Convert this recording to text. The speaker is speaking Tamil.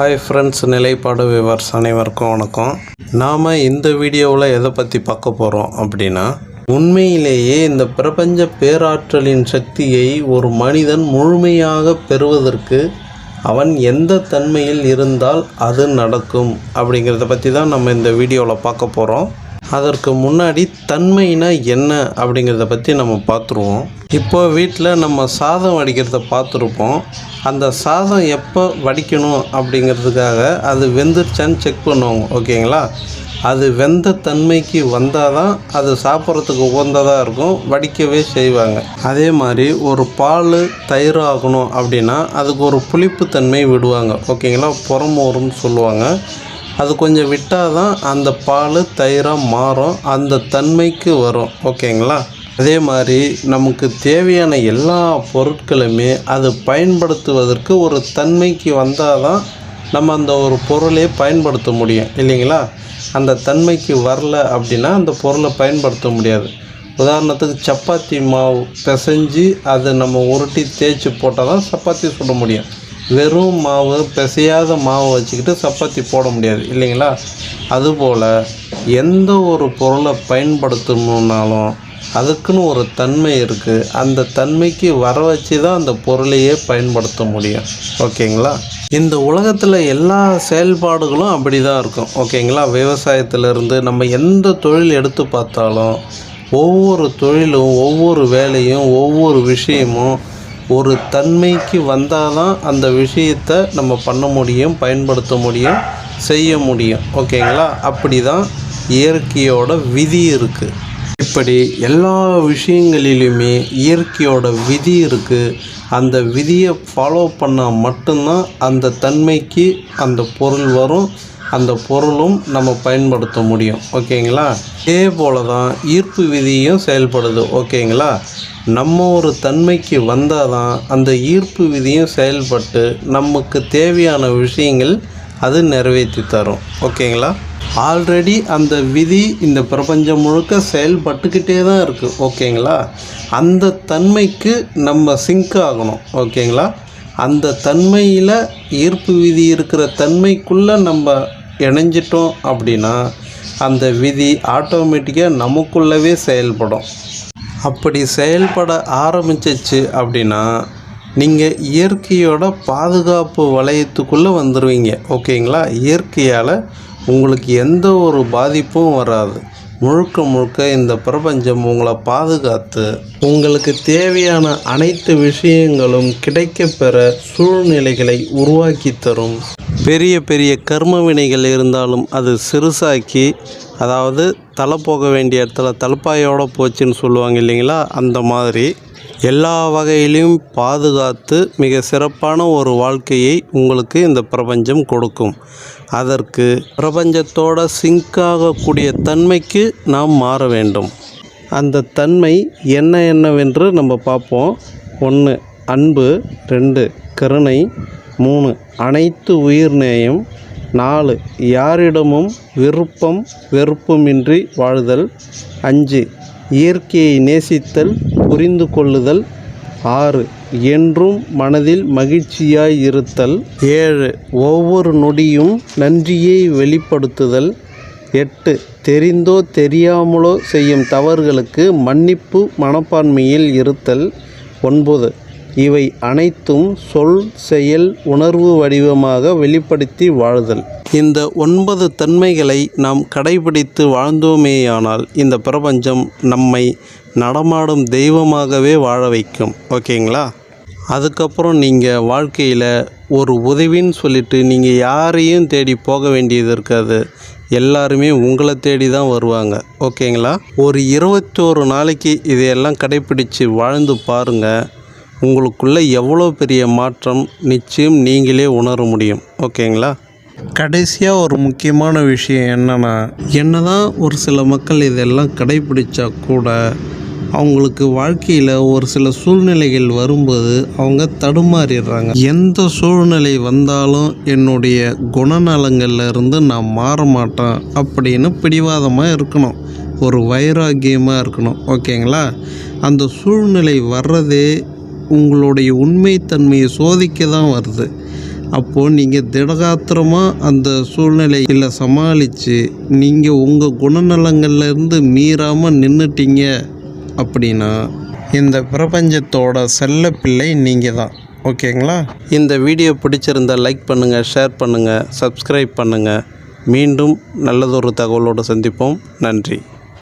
ஹாய் ஃப்ரெண்ட்ஸ் நிலைப்பாடு விவர்ஸ் அனைவருக்கும் வணக்கம். நாம் இந்த வீடியோவில் எதை பற்றி பார்க்க போகிறோம் அப்படின்னா உண்மையிலேயே இந்த பிரபஞ்ச பேராற்றலின் சக்தியை ஒரு மனிதன் முழுமையாக பெறுவதற்கு அவன் எந்த தன்மையில் இருந்தால் அது நடக்கும் அப்படிங்கிறத பற்றி தான் நம்ம இந்த வீடியோவில் பார்க்க போகிறோம் அதற்கு முன்னாடி தன்மைனா என்ன அப்படிங்கிறத பற்றி நம்ம பார்த்துருவோம். இப்போ வீட்டில் நம்ம சாதம் வடிக்கிறத பார்த்துருப்போம். அந்த சாதம் எப்போ வடிக்கணும் அப்படிங்கிறதுக்காக அது வெந்துருச்சான்னு செக் பண்ணுவாங்க. ஓகேங்களா? அது வெந்த தன்மைக்கு வந்தால் தான் அது சாப்பிட்றதுக்கு உகந்ததாக இருக்கும். வடிக்கவே செய்வாங்க. அதே மாதிரி ஒரு பால் தயிர் ஆகணும் அப்படின்னா அதுக்கு ஒரு புளிப்பு தன்மை விடுவாங்க. ஓகேங்களா? புறமோறும்னு சொல்லுவாங்க. அது கொஞ்சம் விட்டால் தான் அந்த பால் தயிராக மாறும் அந்த தன்மைக்கு வரும். ஓகேங்களா? அதே மாதிரி நமக்கு தேவையான எல்லா பொருட்களுமே அது பயன்படுத்துவதற்கு ஒரு தன்மைக்கு வந்தால் தான் நம்ம அந்த ஒரு பொருளை பயன்படுத்த முடியும். இல்லைங்களா? அந்த தன்மைக்கு வரல அப்படின்னா அந்த பொருளை பயன்படுத்த முடியாது. உதாரணத்துக்கு சப்பாத்தி மாவு பிசைஞ்சு அதை நம்ம உருட்டி தேய்ச்சி போட்டால் தான் சப்பாத்தி சுட முடியும். வெறும் மாவு பிசையாத மாவு வச்சுக்கிட்டு சப்பாத்தி போட முடியாது இல்லைங்களா? அதுபோல் எந்த ஒரு பொருளை பயன்படுத்தணுன்னாலும் அதுக்குன்னு ஒரு தன்மை இருக்குது அந்த தன்மைக்கு வர வச்சு தான் அந்த பொருளையே பயன்படுத்த முடியும். ஓகேங்களா? இந்த உலகத்தில் எல்லா செயல்பாடுகளும் அப்படி தான் இருக்கும். ஓகேங்களா? விவசாயத்திலேருந்து நம்ம எந்த தொழில் எடுத்து பார்த்தாலும் ஒவ்வொரு தொழிலும் ஒவ்வொரு வேலையும் ஒவ்வொரு விஷயமும் ஒரு தன்மைக்கு வந்தால் தான் அந்த விஷயத்தை நம்ம பண்ண முடியும் பயன்படுத்த முடியும் செய்ய முடியும். ஓகேங்களா? அப்படி தான் இயற்கையோட விதி இருக்குது இப்படி எல்லா விஷயங்களிலுமே இயற்கையோட விதி இருக்குது அந்த விதியை ஃபாலோ பண்ணால் மட்டும்தான் அந்த தன்மைக்கு அந்த பொருள் வரும். அந்த பொருளும் நம்ம பயன்படுத்த முடியும். ஓகேங்களா? இதே போல தான் ஈர்ப்பு விதியும் செயல்படுது. ஓகேங்களா? நம்ம ஒரு தன்மைக்கு வந்தால் தான் அந்த ஈர்ப்பு விதியும் செயல்பட்டு நமக்கு தேவையான விஷயங்கள் அது நிறைவேற்றி தரும். ஓகேங்களா? ஆல்ரெடி அந்த விதி இந்த பிரபஞ்சம் முழுக்க செயல்பட்டுக்கிட்டே தான் இருக்குது ஓகேங்களா? அந்த தன்மைக்கு நம்ம சிங்க் ஆகணும். ஓகேங்களா? அந்த தன்மையில் ஈர்ப்பு விதி இருக்கிற தன்மைக்குள்ளே நம்ம இணைஞ்சிட்டோம் அப்படின்னா அந்த விதி ஆட்டோமேட்டிக்காக நமக்குள்ளவே செயல்படும். அப்படி செயல்பட ஆரம்பிச்சிச்சு அப்படின்னா நீங்கள் இயற்கையோட பாதுகாப்பு வளையத்துக்குள்ளே வந்துடுவீங்க ஓகேங்களா? இயற்கையால் உங்களுக்கு எந்த ஒரு பாதிப்பும் வராது. முழுக்க முழுக்க இந்த பிரபஞ்சம் உங்களை பாதுகாத்து உங்களுக்கு தேவையான அனைத்து விஷயங்களும் கிடைக்கப்பெற சூழ்நிலைகளை உருவாக்கி தரும். பெரிய பெரிய கர்ம வினைகள் இருந்தாலும் அது சிறுசாக்கி அதாவது தலை போக வேண்டிய இடத்துல தலைப்பாயோடு போச்சுன்னு சொல்லுவாங்க இல்லைங்களா? அந்த மாதிரி எல்லா வகையிலையும் பாதுகாத்து மிக சிறப்பான ஒரு வாழ்க்கையை உங்களுக்கு இந்த பிரபஞ்சம் கொடுக்கும். அதற்கு பிரபஞ்சத்தோட சிங்காகக்கூடிய தன்மைக்கு நாம் மாற வேண்டும். அந்த தன்மை என்ன என்னவென்று நம்ம பார்ப்போம். ஒன்று அன்பு ரெண்டு கருணை மூணு. அனைத்து உயிர்நேயம் நாலு. யாரிடமும் விருப்பம் வெறுப்புமின்றி வாழ்தல். அஞ்சு. இயற்கையை நேசித்தல் புரிந்து கொள்ளுதல். ஆறு. என்றும் மனதில் மகிழ்ச்சியாய் இருத்தல். ஏழு. ஒவ்வொரு நொடியும் நன்றியை வெளிப்படுத்துதல். எட்டு. தெரிந்தோ தெரியாமலோ செய்யும் தவறுகளுக்கு மன்னிப்பு மனப்பான்மையில் இருத்தல். ஒன்பது. இவை அனைத்தும் சொல் செயல் உணர்வு வடிவமாக வெளிப்படுத்தி வாழ்தல். இந்த ஒன்பது தன்மைகளை நாம் கடைபிடித்து வாழ்ந்தோமேயானால் இந்த பிரபஞ்சம் நம்மை நடமாடும் தெய்வமாகவே வாழ வைக்கும். ஓகேங்களா? அதுக்கப்புறம் நீங்கள் வாழ்க்கையில் ஒரு உதவின்னு சொல்லிட்டு நீங்கள் யாரையும் தேடி போக வேண்டியது இருக்காது. எல்லாருமே உங்களை தேடி தான் வருவாங்க. ஓகேங்களா? ஒரு இருபத்தோரு நாளைக்கு இதையெல்லாம் கடைப்பிடித்து வாழ்ந்து பாருங்கள் உங்களுக்குள்ளே எவ்வளோ பெரிய மாற்றம் நிச்சயம் நீங்களே உணர முடியும். ஓகேங்களா? கடைசியாக ஒரு முக்கியமான விஷயம் என்னென்னா என்னதான் ஒரு சில மக்கள் இதெல்லாம் கடைப்பிடிச்சா கூட அவங்களுக்கு வாழ்க்கையில் ஒரு சில சூழ்நிலைகள் வரும்போது அவங்க தடுமாறிடுறாங்க. எந்த சூழ்நிலை வந்தாலும் என்னுடைய குணநலங்கள்ல இருந்து நான் மாற மாட்டேன் அப்படின்னு பிடிவாதமாக இருக்கணும். ஒரு வைராக்கியமாக இருக்கணும். ஓகேங்களா? அந்த சூழ்நிலை வர்றதே உங்களுடைய உண்மைத்தன்மையை சோதிக்க தான் வருது. அப்போது நீங்கள் திடகாத்திரமாக அந்த சூழ்நிலையில் சமாளித்து நீங்கள் உங்கள் குணநலங்கள்லேருந்து மீறாமல் நின்றுட்டீங்க அப்படின்னா இந்த பிரபஞ்சத்தோட செல்ல பிள்ளை நீங்கள் தான் ஓகேங்களா? இந்த வீடியோ பிடிச்சிருந்தா லைக் பண்ணுங்கள் ஷேர் பண்ணுங்கள் சப்ஸ்கிரைப் பண்ணுங்கள் மீண்டும் நல்லதொரு தகவலோடு சந்திப்போம். நன்றி.